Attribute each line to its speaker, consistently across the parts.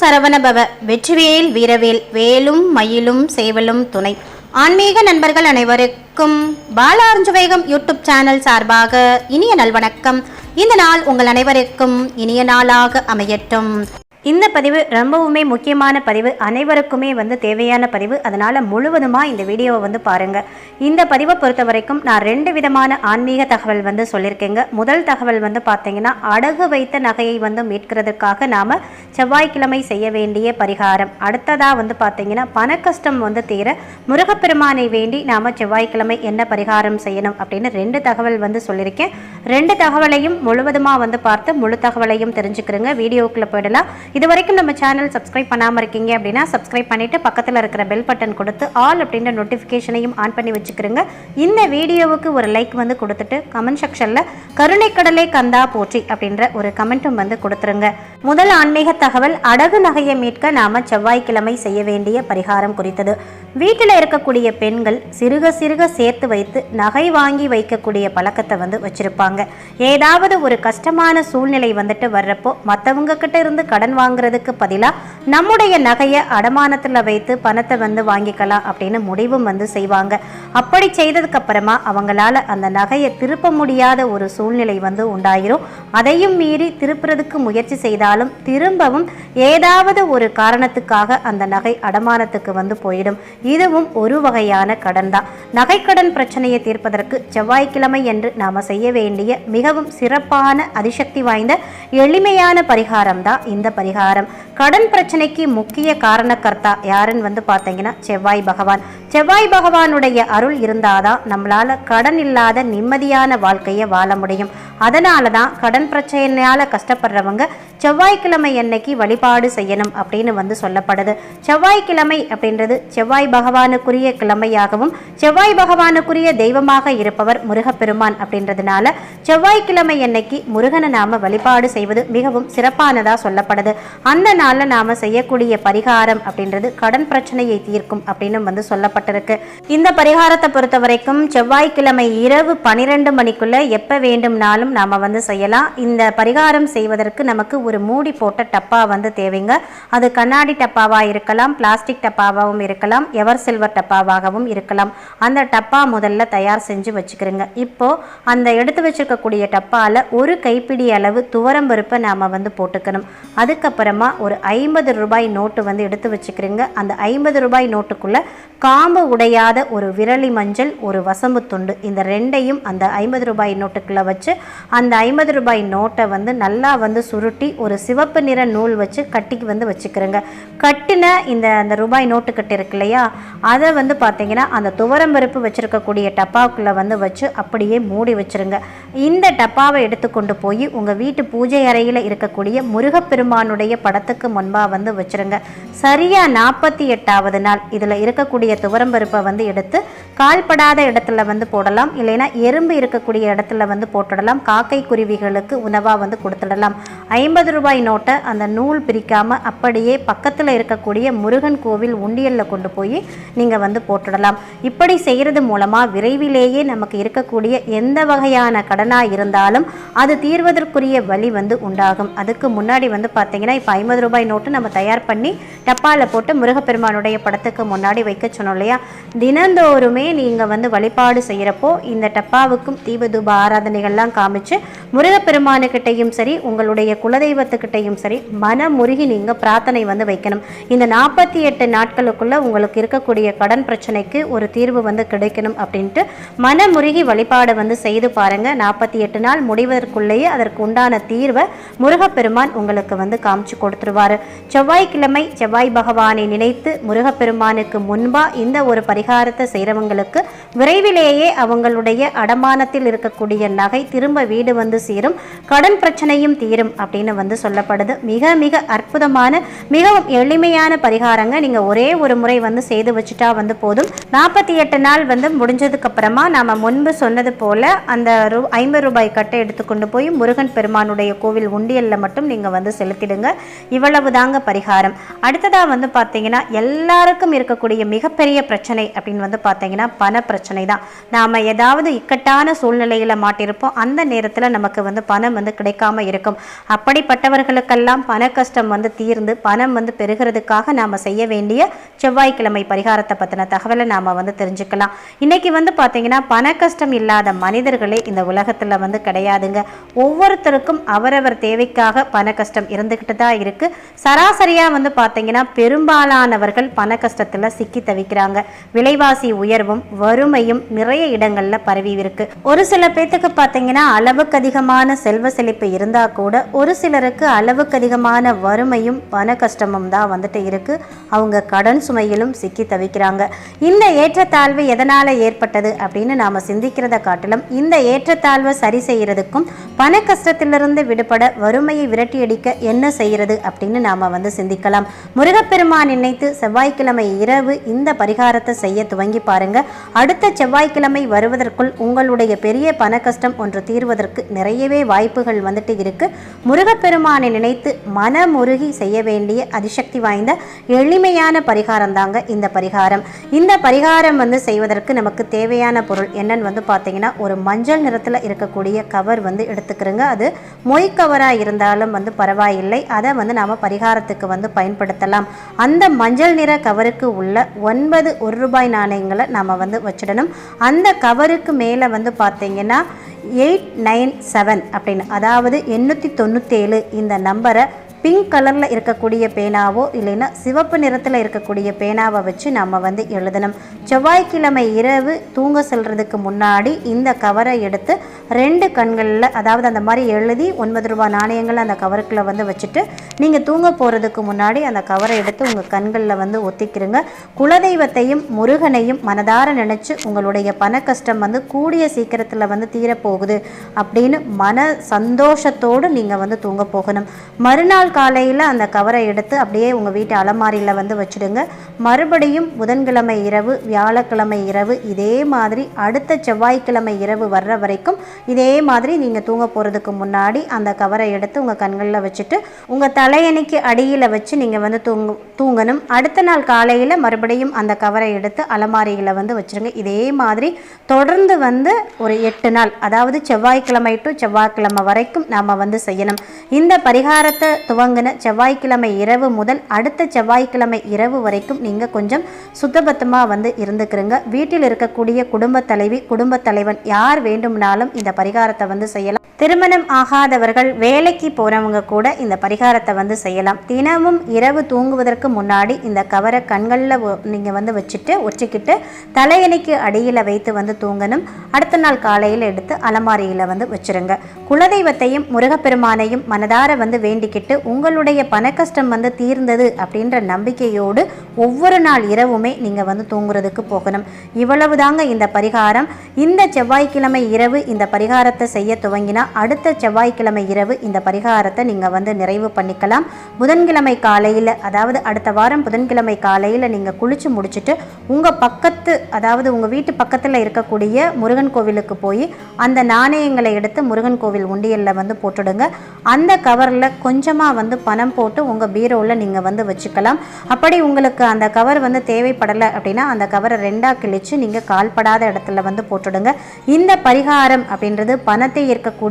Speaker 1: சரவணபவ வெற்றிவேல் வீரவேல் வேலும் மயிலும் சேவலும் துணை. ஆன்மீக நண்பர்கள் அனைவருக்கும் பாலார்ஜுவேகம் யூடியூப் சேனல் சார்பாக இனிய நல்வணக்கம். இந்த நாள் உங்கள் அனைவருக்கும் இனிய நாளாக அமையட்டும். இந்த பதிவு ரொம்பவுமே முக்கியமான பதிவு. அனைவருக்குமே வந்து தேவையான பதிவு. அதனால் முழுவதுமாக இந்த வீடியோவை வந்து பாருங்கள் இந்த பதிவை பொறுத்த வரைக்கும் நான் ரெண்டு விதமான ஆன்மீக தகவல் வந்து சொல்லியிருக்கேங்க முதல் தகவல் வந்து பார்த்தீங்கன்னா அடகு வைத்த நகையை வந்து மீட்கிறதுக்காக நாம் செவ்வாய்க்கிழமை செய்ய வேண்டிய பரிகாரம். அடுத்ததாக வந்து பார்த்தீங்கன்னா பணக்கஷ்டம் வந்து தீர முருகப்பெருமானை வேண்டி நாம் செவ்வாய்க்கிழமை என்ன பரிகாரம் செய்யணும் அப்படின்னு ரெண்டு தகவல் வந்து சொல்லியிருக்கேன் ரெண்டு தகவலையும் முழுவதுமாக வந்து பார்த்து முழு தகவலையும் தெரிஞ்சுக்கிறேங்க. வீடியோக்குள்ளே போயிடலாம். இது வரைக்கும் நம்ம சேனல் சப்ஸ்கிரைப் பண்ணாமல் இருக்கீங்க அப்படின்னா சப்ஸ்கிரைப் பண்ணிட்டு பக்கத்தில் இருக்கிற பெல் பட்டன் கொடுத்து ஆல் அப்படின்ற நோட்டிஃபிகேஷனையும் ஆன் பண்ணி வச்சுக்கிறோங்க இந்த வீடியோவுக்கு ஒரு லைக் வந்து கொடுத்துட்டு கமெண்ட் செக்ஷனில் கருணைக்கடலை கந்தா போற்றி அப்படின்ற ஒரு கமெண்ட்டும் வந்து கொடுத்துருங்க. முதல் ஆன்மீக தகவல் அடகு நகையை மீட்க நாம செவ்வாய்க்கிழமை செய்ய வேண்டிய பரிகாரம் குறித்தது. வீட்டில் இருக்கக்கூடிய பெண்கள் சிறுக சிறுக சேர்த்து வைத்து நகை வாங்கி வைக்கக்கூடிய பழக்கத்தை வந்து வச்சிருப்பாங்க. ஏதாவது ஒரு கஷ்டமான சூழ்நிலை வந்துட்டு வர்றப்போ மற்றவங்க கிட்ட இருந்து கடன் வாங்குறதுக்கு பதிலாக நம்முடைய நகையை அடமானத்தில் வைத்து பணத்தை வந்து வாங்கிக்கலாம் அப்படின்னு முடிவும் வந்து செய்வாங்க. அப்படி செய்ததுக்கப்புறமா அவங்களால அந்த நகையை திருப்ப முடியாத ஒரு சூழ்நிலை வந்து உண்டாயிரும். அதையும் மீறி திருப்புறதுக்கு முயற்சி செய்தாலும் திரும்பவும் ஏதாவது ஒரு காரணத்துக்காக அந்த நகை அடமானத்துக்கு வந்து போயிடும். இதுவும் ஒரு வகையான கடன் தான் நகைக்கடன் பிரச்சனையை தீர்ப்பதற்கு செவ்வாய்க்கிழமை என்று நாம் செய்ய வேண்டிய மிகவும் சிறப்பான அதிசக்தி வாய்ந்த எளிமையான பரிகாரம் தான் இந்த பரிகாரம். கடன் பிரச்சனைக்கு முக்கிய காரணக்கர்த்தா யாருன்னு வந்து பார்த்தீங்கன்னா செவ்வாய் பகவான். செவ்வாய் பகவானுடைய அருள் இருந்தாதான் நம்மளால கடன் இல்லாத நிம்மதியான வாழ்க்கையை வாழ முடியும். அதனால தான் கடன் பிரச்சனையால் கஷ்டப்படுறவங்க செவ்வாய்க்கிழமை அன்னைக்கு வழிபாடு செய்யணும் அப்படின்னு வந்து சொல்லப்படுது. செவ்வாய்க்கிழமை அப்படின்றது செவ்வாய் பகவானுக்குரிய கிழமையாகவும் செவ்வாய் பகவானுக்குரிய தெய்வமாக இருப்பவர் முருகப்பெருமான் அப்படின்றதுனால செவ்வாய்க்கிழமை அன்னைக்கு முருகனை நாம வழிபாடு செய்வது மிகவும் சிறப்பானதாக சொல்லப்படுது. அந்த நாளில் நாம செய்யக்கூடிய பரிகாரம் அப்படின்றது கடன் பிரச்சனையை தீர்க்கும் அப்படின்னு வந்து சொல்லப்பட்டிருக்கு இந்த பரிகாரத்தை பொறுத்த வரைக்கும் செவ்வாய்க்கிழமை இரவு பனிரெண்டு மணிக்குள்ள எப்ப வேண்டும்னாலும் நாம வந்து செய்யலாம். இந்த பரிகாரம் செய்வதற்கு நமக்கு ஒரு மூடி போட்ட டப்பா வந்து தேவைங்க. அது கண்ணாடி டப்பாவா இருக்கலாம் பிளாஸ்டிக் டப்பாவாகவும் இருக்கலாம் எவர் சில்வர் டப்பாவாகவும் இருக்கலாம். அந்த டப்பா முதல்ல தயார் செஞ்சு வச்சுக்கிறோங்க. இப்போ அந்த எடுத்து வச்சிருக்கக்கூடிய டப்பால ஒரு கைப்பிடி அளவு துவரம் பருப்பை நாம வந்து போட்டுக்கணும். அதுக்கப்புறமா ஒரு ஐம்பது ரூபாய் நோட்டு வந்து எடுத்து வச்சுக்கிறோங்க. அந்த ஐம்பது ரூபாய் நோட்டுக்குள்ள பாம்பு உடையாத ஒரு விரலி மஞ்சள் ஒரு வசம்பு துண்டு. இந்த ரெண்டையும் அந்த ஐம்பது ரூபாய் நோட்டுக்குள்ளே வச்சு அந்த ஐம்பது ரூபாய் நோட்டை வந்து நல்லா வந்து சுருட்டி ஒரு சிவப்பு நிற நூல் வச்சு கட்டிக்கு வந்து வச்சுக்கிறேங்க. கட்டின இந்த அந்த ரூபாய் நோட்டு கட்டு இருக்கு இல்லையா? அதை வந்து பார்த்தீங்கன்னா அந்த துவரம் பருப்பு டப்பாவுக்குள்ளே வந்து வச்சு அப்படியே மூடி வச்சிருங்க. இந்த டப்பாவை எடுத்துக்கொண்டு போய் உங்கள் வீட்டு பூஜை அறையில் இருக்கக்கூடிய முருகப்பெருமானுடைய படத்துக்கு முன்பாக வந்து வச்சிருங்க. சரியாக நாற்பத்தி எட்டாவது நாள் இதில் இருக்கக்கூடிய துவர பருப்பை வந்து எடுத்து கால்படாத இடத்துல வந்து போடலாம். இல்லைன்னா எறும்பு இருக்கக்கூடிய இடத்துல வந்து போட்டுடலாம். காக்கை குருவிகளுக்கு உணவாக வந்து கொடுத்துடலாம். ஐம்பது ரூபாய் நோட்டை அந்த நூல் பிரிக்காமல் அப்படியே பக்கத்தில் இருக்கக்கூடிய முருகன் கோவில் உண்டியலில் கொண்டு போய் நீங்கள் வந்து போட்டுடலாம். இப்படி செய்கிறது மூலமாக விரைவிலேயே நமக்கு இருக்கக்கூடிய எந்த வகையான கடனாக இருந்தாலும் அது தீர்வதற்குரிய வழி வந்து உண்டாகும். அதுக்கு முன்னாடி வந்து பார்த்தீங்கன்னா இப்போ ஐம்பது ரூபாய் நோட்டு நம்ம தயார் பண்ணி டப்பாவில் போட்டு முருகப்பெருமானுடைய படத்துக்கு முன்னாடி வைக்க சொன்னோம் இல்லையா? தினந்தோறுமே நீங்கள் வந்து வழிபாடு செய்கிறப்போ இந்த டப்பாவுக்கும் தீபதூப ஆராதனைகள்லாம் காமிச்சு முருகப்பெருமானுக்கிட்டையும் சரி உங்களுடைய குலதெய்வத்துக்கிட்டையும் சரி மனமுருகி நீங்கள் பிரார்த்தனை வந்து வைக்கணும். இந்த நாற்பத்தி எட்டு நாட்களுக்குள்ளே உங்களுக்கு இருக்கக்கூடிய கடன் பிரச்சனைக்கு ஒரு தீர்வு வந்து கிடைக்கணும் அப்படின்ட்டு மனமுருகி வழிபாடு வந்து செய்து பாருங்கள் நாற்பத்தி எட்டு நாள் முடிவதற்குள்ளேயே அதற்கு உண்டான தீர்வை முருகப்பெருமான் உங்களுக்கு வந்து காமிச்சு கொடுத்துருவார். செவ்வாய்க்கிழமை செவ்வாய் பகவானை நினைத்து முருகப்பெருமானுக்கு முன்பா இந்த ஒரு பரிகாரத்தை செய்கிறவங்களுக்கு விரைவிலேயே அவங்களுடைய அடமானத்தில் இருக்கக்கூடிய நகை திரும்ப வீடு வந்து சேரும். கடன் பிரச்சனையும் தீரும் அப்படின்னு வந்து சொல்லப்படுது. மிக மிக அற்புதமான மிகவும் எளிமையான பரிகாரங்க. நீங்கள் ஒரே ஒரு முறை வந்து செய்து வச்சுட்டா வந்து போதும். நாற்பத்தி எட்டு நாள் வந்து முடிஞ்சதுக்கு அப்புறமா நாம முன்பு சொன்னது போல அந்த ரூ ஐம்பது ரூபாய் கட்டை எடுத்துக்கொண்டு போய் முருகன் பெருமானுடைய கோவில் உண்டியல்ல மட்டும் நீங்கள் வந்து செலுத்திடுங்க. இவ்வளவு தாங்க பரிகாரம். அடுத்ததாக வந்து பார்த்தீங்கன்னா எல்லாருக்கும் இருக்கக்கூடிய மிகப்பெரிய பிரச்சனை அப்படின்னு வந்து பார்த்தீங்கன்னா பண பிரச்சனை தான். நாம் ஏதாவது இக்கட்டான சூழ்நிலையில் மாட்டியிருப்போம் அந்த நேரத்தில் நமக்கு வந்து பணம் வந்து கிடைக்காம இருக்கும். அப்படிப்பட்டவர்களுக்கெல்லாம் பண கஷ்டம் வந்து தீர்ந்து பணம் வந்து பெறுகிறதுக்காக நாம் செய்ய வேண்டிய செவ்வாய்க்கிழமை பரிகாரத்தை பற்றின தகவலை நாம் வந்து தெரிஞ்சுக்கலாம். இன்னைக்கு வந்து பார்த்தீங்கன்னா பண கஷ்டம் இல்லாத மனிதர்களே இந்த உலகத்தில் வந்து கிடையாதுங்க. ஒவ்வொருத்தருக்கும் அவரவர் தேவைக்காக பண கஷ்டம் இருந்துக்கிட்டு தான் இருக்குது சராசரியாக வந்து பார்த்தீங்கன்னா பெரும்பாலானவர்கள் பண கஷ்டத்தில் சிக்கி தவிக்கிறாங்க. விலைவாசி உயர்வும் வறுமையும் நிறைய இடங்களில் பரவி இருக்கு ஒரு சில பேத்துக்கு பார்த்தீங்கன்னா அளவுக்கு அதிகமான செல்வ செழிப்பு இருந்தால் கூட ஒரு சிலருக்கு அளவுக்கு அதிகமான வறுமையும் பண கஷ்டமும் தான் வந்துட்டு இருக்கு. அவங்க கடன் சுமையிலும் சிக்கி தவிக்கிறாங்க. இந்த ஏற்றத்தாழ்வு எதனால் ஏற்பட்டது அப்படின்னு நாம் சிந்திக்கிறத காட்டிலும் இந்த ஏற்றத்தாழ்வை சரி செய்யறதுக்கும் பண கஷ்டத்திலிருந்து விடுபட வறுமையை விரட்டியடிக்க என்ன செய்யறது அப்படின்னு நாம் வந்து சிந்திக்கலாம். முருகப்பெருமான் நினைத்து செவ்வாய்க்கிழமை இரவு இந்த பரிகாரம் பரிகாரத்தை செய்ய துவங்கி பாருங்க. அடுத்த செவ்வாய்க்கிழமை வருவதற்குள் உங்களுடைய பெரிய பண கஷ்டம் ஒன்று தீர்வதற்கு நிறையவே வாய்ப்புகள் வந்துட்டு இருக்கு. முருகப்பெருமானை நினைத்து மனமுருகி செய்ய வேண்டிய அதிசக்தி வாய்ந்த எளிமையான பரிகாரம் தாங்க இந்த பரிகாரம். இந்த பரிகாரம் வந்து செய்வதற்கு நமக்கு தேவையான பொருள் என்னன்னு வந்து பார்த்தீங்கன்னா ஒரு மஞ்சள் நிறத்தில் இருக்கக்கூடிய கவர் வந்து எடுத்துக்கிறோங்க. அது மொய் கவராக இருந்தாலும் வந்து பரவாயில்லை. அதை வந்து நாம் பரிகாரத்துக்கு வந்து பயன்படுத்தலாம். அந்த மஞ்சள் நிற கவருக்கு உள்ள ஒன்பது ஒரு ரூபாய் நாணயங்களை நாம் வந்து வச்சிடணும். அந்த கவருக்கு மேலே வந்து பார்த்தீங்கன்னா எயிட் நைன் செவன் அப்படின்னு அதாவது எண்ணூற்றி தொண்ணூற்றேழு இந்த நம்பரை பிங்க் கலரில் இருக்கக்கூடிய பேனாவோ இல்லைன்னா சிவப்பு நிறத்தில் இருக்கக்கூடிய பேனாவை வச்சு நம்ம வந்து எழுதணும். செவ்வாய்க்கிழமை இரவு தூங்க செல்கிறதுக்கு முன்னாடி இந்த கவரை எடுத்து ரெண்டு கண்களில் அதாவது அந்த மாதிரி எழுதி ஒன்பது ரூபா நாணயங்களை அந்த கவருக்குள்ளே வந்து வச்சுட்டு நீங்கள் தூங்க போகிறதுக்கு முன்னாடி அந்த கவரை எடுத்து உங்கள் கண்களில் வந்து ஒத்திக்கிறங்க குலதெய்வத்தையும் முருகனையும் மனதார நினச்சி உங்களுடைய பண கஷ்டம் வந்து கூடிய சீக்கிரத்தில் வந்து தீரப்போகுது அப்படின்னு மன சந்தோஷத்தோடு நீங்கள் வந்து தூங்க போகணும். மறுநாள் காலையில் அந்த கவரை எடுத்து அப்படியே உங்கள் வீட்டு அலமாரியில் வந்து வச்சுடுங்க. மறுபடியும் புதன்கிழமை இரவு வியாழக்கிழமை இரவு இதே மாதிரி அடுத்த செவ்வாய்க்கிழமை இரவு வர்ற வரைக்கும் இதே மாதிரி நீங்கள் தூங்க போகிறதுக்கு முன்னாடி அந்த கவரை எடுத்து உங்கள் கண்களில் வச்சுட்டு உங்கள் தலையணைக்கு அடியில் வச்சு நீங்கள் வந்து தூங்கு தூங்கணும். அடுத்த நாள் காலையில் மறுபடியும் அந்த கவரை எடுத்து அலமாரியில் வந்து வச்சுருங்க. இதே மாதிரி தொடர்ந்து வந்து ஒரு எட்டு நாள் அதாவது செவ்வாய்க்கிழமை டு செவ்வாய்க்கிழமை வரைக்கும் நாம் வந்து செய்யணும். இந்த பரிகாரத்தை துவங்கின செவ்வாய்க்கிழமை இரவு முதல் அடுத்த செவ்வாய்க்கிழமை இரவு வரைக்கும் நீங்கள் கொஞ்சம் சுத்தபத்தமாக வந்து இருந்துக்கிறங்க. வீட்டில் இருக்கக்கூடிய குடும்ப தலைவி குடும்ப தலைவன் யார் வேண்டும்னாலும் இந்த பரிகாரத்தை வந்து செய்யலாம். திருமணம் ஆகாதவர்கள் வேலைக்கு போகிறவங்க கூட இந்த பரிகாரத்தை வந்து செய்யலாம். தினமும் இரவு தூங்குவதற்கு முன்னாடி இந்த கவரை கண்களில் நீங்கள் வந்து வச்சுட்டு ஒச்சிக்கிட்டு தலையணைக்கு அடியில் வைத்து வந்து தூங்கணும். அடுத்த நாள் காலையில் எடுத்து அலமாரியில் வந்து வச்சிருங்க. குலதெய்வத்தையும் முருகப்பெருமானையும் மனதார வந்து வேண்டிக்கிட்டு உங்களுடைய பண கஷ்டம் வந்து தீர்ந்தது அப்படின்ற நம்பிக்கையோடு ஒவ்வொரு நாள் இரவுமே நீங்கள் வந்து தூங்குறதுக்கு போகணும். இவ்வளவு தாங்க இந்த பரிகாரம். இந்த செவ்வாய்க்கிழமை இரவு இந்த பரிகாரத்தை செய்ய துவங்கினா அடுத்த செவ்வாய்க்கிழமை இரவு இந்த பரிகாரத்தை நீங்கள் வந்து நிறைவு பண்ணிக்கலாம். புதன்கிழமை காலையில் அதாவது அடுத்த வாரம் புதன்கிழமை காலையில் நீங்கள் குளித்து முடிச்சுட்டு உங்கள் பக்கத்து அதாவது உங்கள் வீட்டு பக்கத்தில் இருக்கக்கூடிய முருகன் கோவிலுக்கு போய் அந்த நாணயங்களை எடுத்து முருகன் கோவில் உண்டியலில் வந்து போட்டுடுங்க. அந்த கவரில் கொஞ்சமாக வந்து பணம் போட்டு உங்கள் பீரோவில் நீங்கள் வந்து வச்சுக்கலாம். அப்படி உங்களுக்கு அந்த கவர் வந்து தேவைப்படலை அப்படின்னா அந்த கவரை ரெண்டாக கிழிச்சு நீங்கள் கால்படாத இடத்துல வந்து போட்டுடுங்க. இந்த பரிகாரம் அப்படின்றது பணத்தை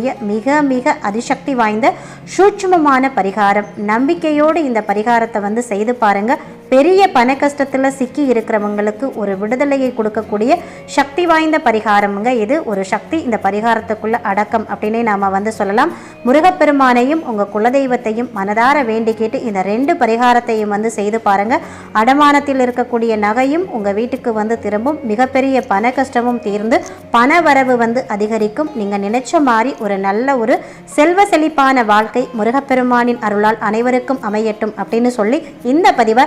Speaker 1: ஈர்க்கக்கூடிய மிக மிக அதிசக்தி வாய்ந்த சூட்சுமமான பரிகாரம். நம்பிக்கையோடு இந்த பரிகாரத்தை வந்து செய்து பாருங்க. பெரிய பண கஷ்டத்தில் சிக்கி இருக்கிறவங்களுக்கு ஒரு விடுதலையை கொடுக்கக்கூடிய சக்தி வாய்ந்த பரிகாரமுங்க இது. ஒரு சக்தி இந்த பரிகாரத்துக்குள்ள அடக்கம் அப்படின்னே நாம் வந்து சொல்லலாம். முருகப்பெருமானையும் உங்கள் குலதெய்வத்தையும் மனதார வேண்டிக்கிட்டு இந்த ரெண்டு பரிகாரத்தையும் வந்து செய்து பாருங்க. அடமானத்தில் இருக்கக்கூடிய நகையும் உங்கள் வீட்டுக்கு வந்து திரும்பும். மிகப்பெரிய பண கஷ்டமும் தீர்ந்து பண வரவு வந்து அதிகரிக்கும். நீங்கள் நினைச்ச மாதிரி ஒரு நல்ல ஒரு செல்வ செழிப்பான வாழ்க்கை முருகப்பெருமானின் அருளால் அனைவருக்கும் அமையட்டும் அப்படின்னு சொல்லி இந்த பதிவை